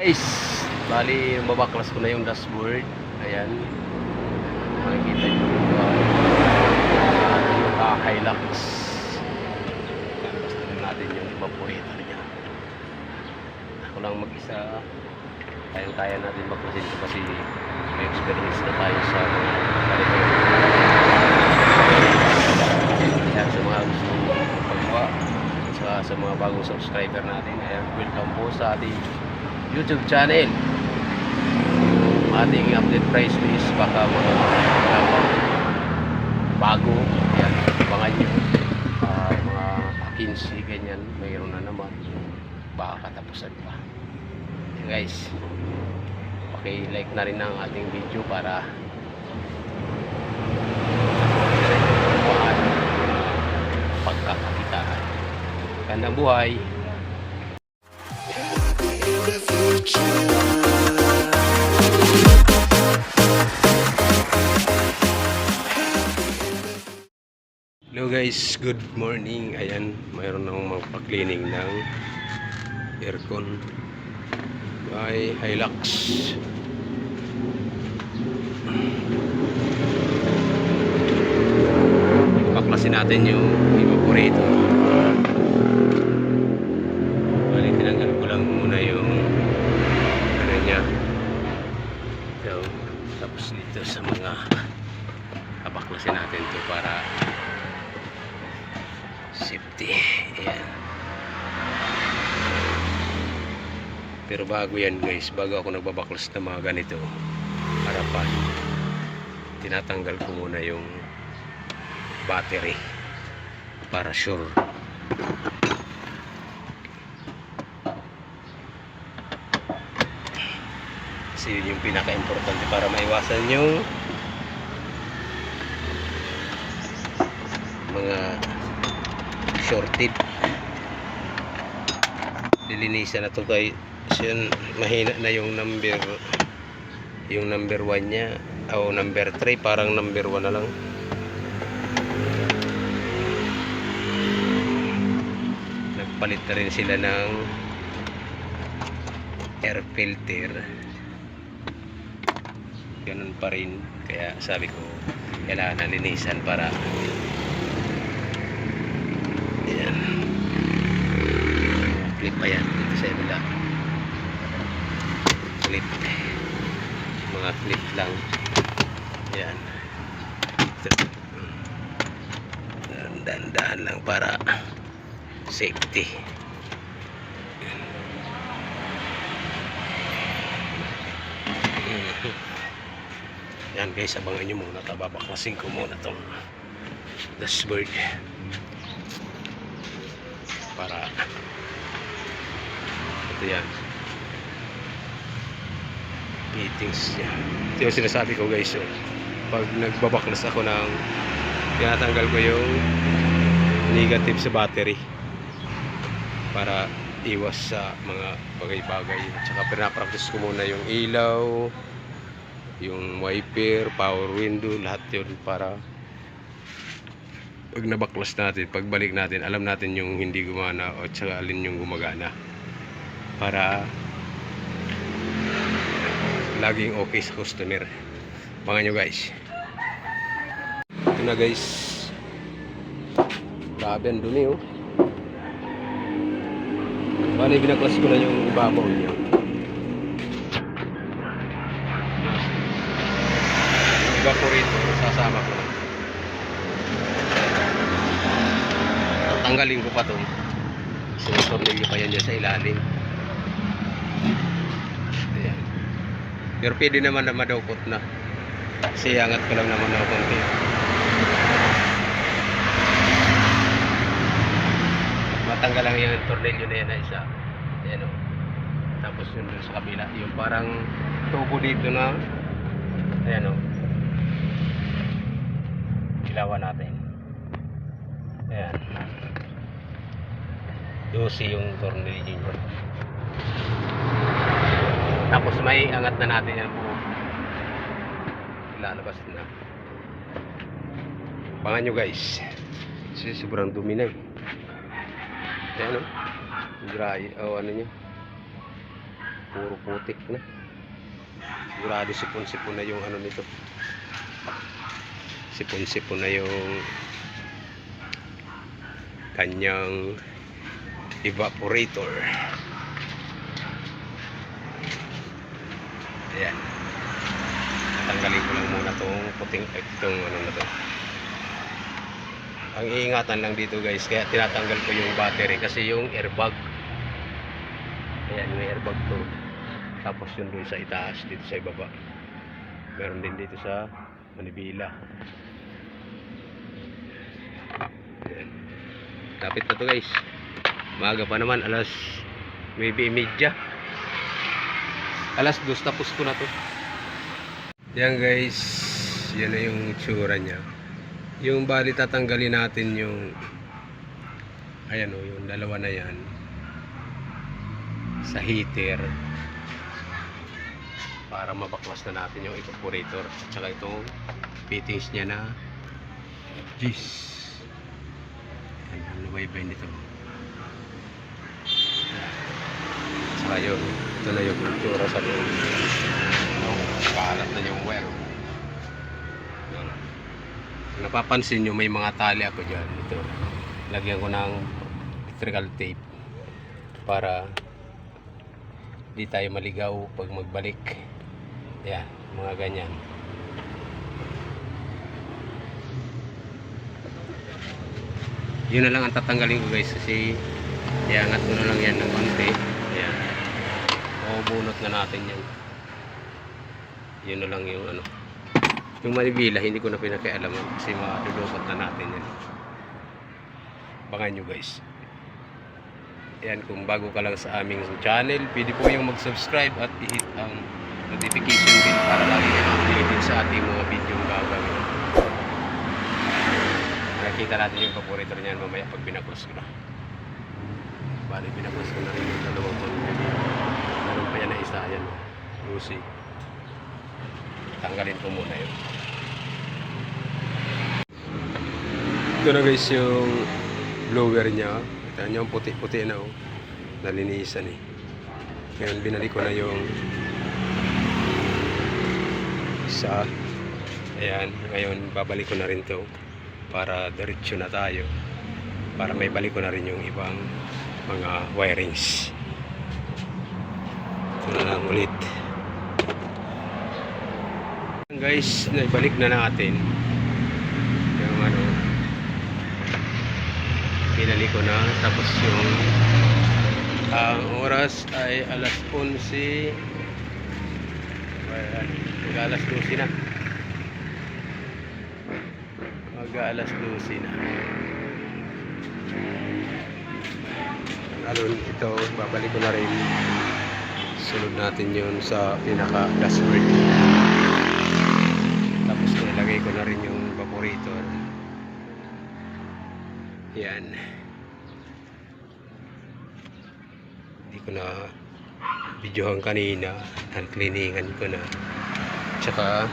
Guys, bali mabaklas ko na yung dashboard. Ayan. Makikita nyo yung uh, Hilux. Basta lang natin yung evaporator niya. Ako lang mag-isa. Kayang-kaya natin baklasin ito kasi may experience na tayo sa ganito. Ayan, sa mga gusto magawa sa, sa mga bagong subscriber natin. Ayan, welcome po sa ating YouTube channel. Yung ating update price list baka mga bago. Yan, abangan nyo. Ah, mga 15 ganyan, mayroon na naman. Baka katapusan pa. Yan guys, paki-like na rin ang ating video para pagkakakitaan. Gandang buhay! Guys, good morning. Ayan, mayroon akong magpa-cleaning ng aircon by Hilux. Baklasin natin yung evaporator. Bali, tinanggal ko lang muna yung ano niya. So, tapos dito sa mga abaklasin natin to para Pero bago yan guys, bago ako nagbabaklas ng mga ganito, harapan, tinatanggal ko muna yung battery para sure. Kasi yun yung pinaka-importante para maiwasan yung mga shorted lilinisan na to yun, mahina na yung number yung number 1 nya o number 3 parang number 1 na lang. Nagpalit na rin sila ng air filter. Ganun pa rin. Kaya sabi ko kailangan na linisan para Ayan. Clip pa yan. Dito sa ibila. Clip. Mga clip lang. Ayan. Dahan-dahan lang para safety. Yan guys, abangan nyo muna. Tababaklasin ko muna tong dashboard para ito yan fittings niya ito yung sinasabi ko guys oh. pag nagbabaklas ako ng tinatanggal ko yung negative sa battery para iwas sa mga bagay-bagay tsaka pinapractice ko muna yung ilaw yung wiper, power window lahat yun para pag nabaklas natin, pagbalik natin, alam natin yung hindi gumana o tsaka alin yung gumagana. Para laging okay sa customer. Pangan nyo guys. Ito na guys. Grabe ang dumi oh. Bali, binaklas ko na yung ibabaw niya. Evaporator, sasama ko na. tanggalin ko pa to sinutornilyo pa yan dyan sa ilalim Ayan. Pero pwede naman na madaukot na. Kasi angat ko lang naman ng konti. Matanggal lang yung tornilyo na yan na isa. Ayan o tapos yun dun sa kabila. Yung parang tubo dito na ayan o ilawan natin. Ayan. 12 yung tornilyo niya. Tapos may angat na natin yan buo. Lalabas na. Pangan nyo guys. Kasi sobrang dumi na eh. Ayan o. Dry. O ano nyo. puro putik na. Sigurado sipon-sipon na yung ano nito. Sipon-sipon na yung kanyang evaporator. Ayan. Tanggalin ko lang muna tong puting itong ano na to. Ang iingatan lang dito guys, kaya tinatanggal ko yung battery kasi yung airbag. Ayan, yung airbag to. Tapos yun dun sa itaas, dito sa ibaba. Meron din dito sa Manibila. Ayan. Lapit na to guys. Maaga pa naman, alas 9.30. Alas 2 tapos ko na to. Yan guys, yan na yung tsura niya. Yung bali tatanggalin natin yung ayan o, yung dalawa na yan. Sa heater. Para mabaklas na natin yung evaporator. At saka itong fittings niya na Gis yan, ang lumaybay nito. Saka yun ito na yung kultura sa loob Kalat na yung wire. Kung napapansin nyo, may mga tali ako dyan. Ito. Lagyan ko ng electrical tape para di tayo maligaw pag magbalik. Yan, mga ganyan. Yun na lang ang tatanggalin ko guys kasi iangat ko na lang yan ng konti. Mabubunot na natin yan yun na lang yung ano. Yung manibila hindi ko na pinakialaman kasi madudukot na natin yan bangan nyo guys. Yan kung bago ka lang sa aming channel pwede po yung mag subscribe at i-hit ang notification bell para lagi kayo updated sa ating mga video gagawin. Nakikita natin yung paborito niyan mamaya pag binaklos ko na. Bali binaklos ko na rin yung dalawang manibila meron pa yan na isa yan Lucy. Tanggalin ko muna yun. Ito na guys yung blower nya kita nyo ang puti-puti na oh. Nalinisan eh. Ngayon binalik ko na yung isa. Ayan ngayon babalik ko na rin to para diretso na tayo. Para may balik ko na rin yung ibang mga wirings. Ito na lang ulit guys, naibalik na natin. Yung ano pinali ko na. Tapos yung ang oras ay alas 11 ayan, mag alas 12 na. Mag alas 12 na. Lalo ito babalik ko na rin. Sunod natin yun sa pinaka dashboard ko na rin yung evaporator yan. Hindi ko na videohan kanina. Ang cleaningan ko na. Tsaka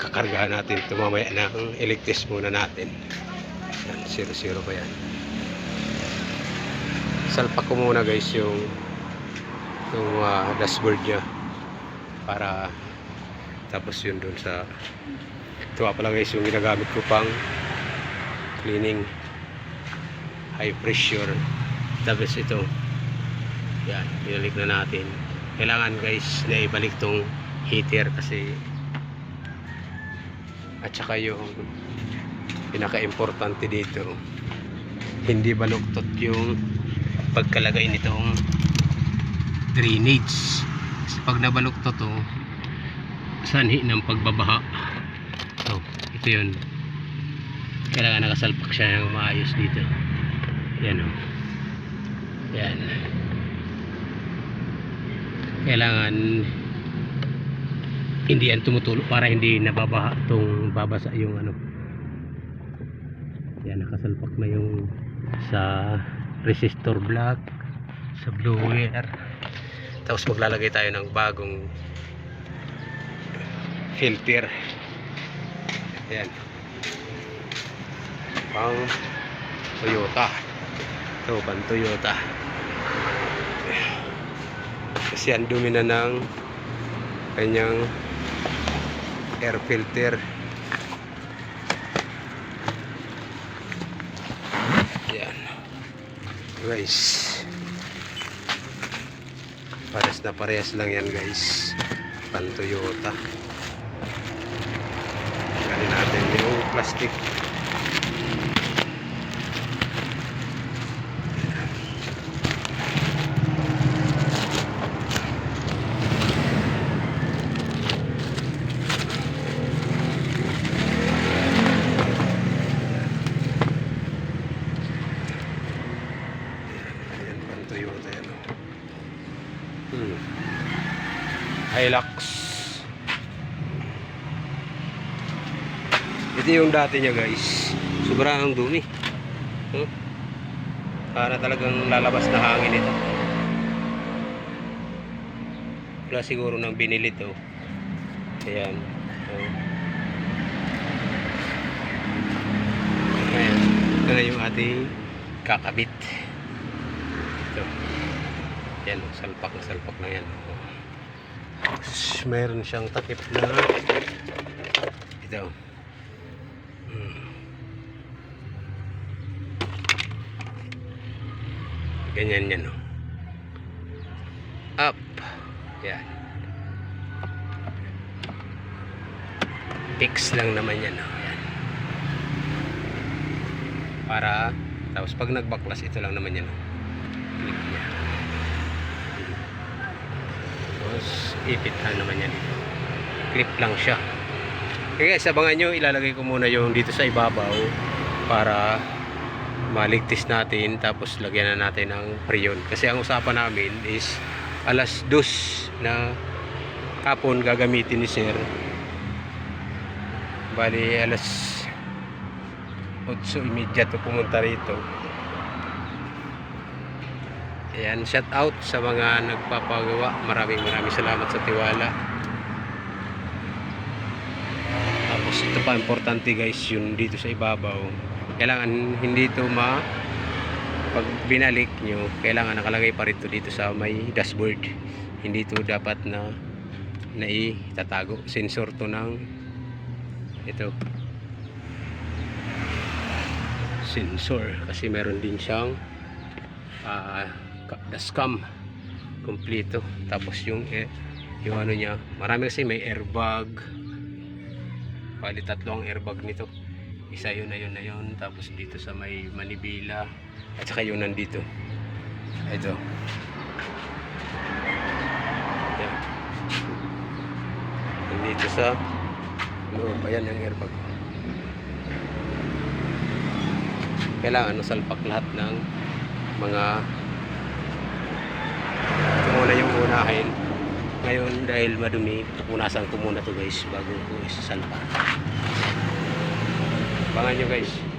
kakargahan natin ito mamaya ng electric muna natin. Yan 0-0 pa yan? Salpak ko muna guys yung yung uh, dashboard nya para tapos yun dun sa ito pala guys yung ginagamit ko pang cleaning. High pressure. Tapos ito yan binalik na natin. Kailangan guys na ibalik tong heater kasi at saka yung pinaka importante dito hindi baluktot yung pagkalagay nitong drainage. Kasi pag nabaluktot to sanhi ng pagbabaha. So ito yun. Kailangan nakasalpak siya ng maayos dito. Yan o yan. Kailangan hindi yan tumutulo para hindi nababaha itong babasa yung ano. Yan nakasalpak na yung sa resistor block sa blower. Tapos maglalagay tayo ng bagong filter yan pang Toyota ito pang Toyota Kasi ang dumi na ng kanyang air filter. Yan. Guys. Pares na parehas lang yan guys. Pan Toyota. Tanggalin natin yung plastic. Oh. Hmm. Hilux. Ito yung dati niya guys. Sobrang dumi. Huh? Para talagang lalabas na hangin ito. Wala siguro ng binili to. Ayan. Oh. Ayan. Ito na yung ating kakabit. Ito. Yan, salpak na salpak na yan. Tapos, Meron siyang takip na ito. Ganyan yan, no? Up. Yan. Fix lang naman yan? Yan. Para, tapos pag nagbaklas, ito lang naman yan, no? Clip niya. Tapos, ipithan naman yan dito. Clip lang siya. Kaya guys, abangan nyo, ilalagay ko muna yung dito sa ibabaw para maligtis natin tapos lagyan na natin ng preyon. Kasi ang usapan namin is alas dos na hapon gagamitin ni sir. Bali alas 8.30 to pumunta rito. Ayan, shout out sa mga nagpapagawa. Maraming maraming salamat sa tiwala. Tapos ito pa importante guys, yung dito sa ibabaw. Kailangan hindi ito ma pag binalik nyo, kailangan nakalagay pa rito dito sa may dashboard. Hindi ito dapat na naitatago. Sensor to ng ito. Sensor kasi meron din siyang ah dashcam kompleto tapos yung eh, yung ano niya marami kasi may airbag bali tatlo ang airbag nito isa yun na yun na yun. Tapos dito sa may manibila. At saka yun nandito. Ito. Yan. nandito sa loob. Ayan yung airbag. Kailangan ano, salpak lahat ng mga ito muna yung unahin. Ngayon dahil madumi pupunasan ko muna to guys bago ko isasalpa abangan nyo guys